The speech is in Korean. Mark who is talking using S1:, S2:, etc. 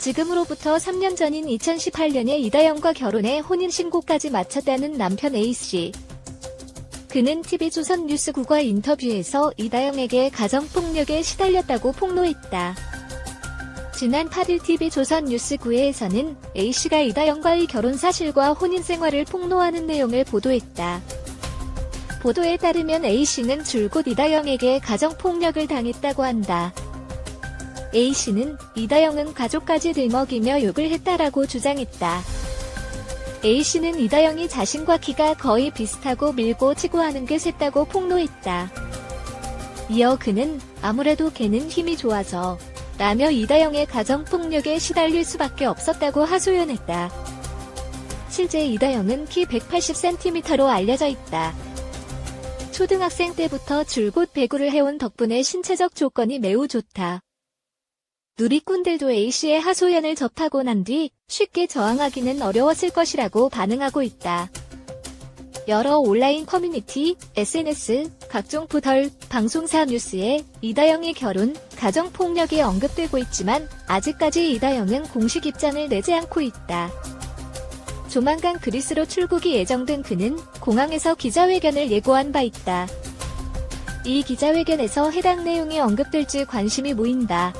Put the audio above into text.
S1: 지금으로부터 3년 전인 2018년에 이다영과 결혼해 혼인신고까지 마쳤다는 남편 A씨. 그는 TV조선 뉴스 9과 인터뷰에서 이다영에게 가정폭력에 시달렸다고 폭로했다. 지난 8일 TV조선 뉴스 9회에서는 A씨가 이다영과의 결혼 사실과 혼인 생활을 폭로하는 내용을 보도했다. 보도에 따르면 A씨는 줄곧 이다영에게 가정폭력을 당했다고 한다. A씨는 이다영은 가족까지 들먹이며 욕을 했다라고 주장했다. A씨는 이다영이 자신과 키가 거의 비슷하고 밀고 치고 하는 게 셌다고 폭로했다. 이어 그는 아무래도 걔는 힘이 좋아서 라며 이다영의 가정폭력에 시달릴 수밖에 없었다고 하소연했다. 실제 이다영은 키 180cm로 알려져 있다. 초등학생 때부터 줄곧 배구를 해온 덕분에 신체적 조건이 매우 좋다. 누리꾼들도 A씨의 하소연을 접하고 난 뒤 쉽게 저항하기는 어려웠을 것이라고 반응하고 있다. 여러 온라인 커뮤니티, SNS, 각종 포털, 방송사 뉴스에 이다영의 결혼, 가정폭력이 언급되고 있지만 아직까지 이다영은 공식 입장을 내지 않고 있다. 조만간 그리스로 출국이 예정된 그는 공항에서 기자회견을 예고한 바 있다. 이 기자회견에서 해당 내용이 언급될지 관심이 모인다.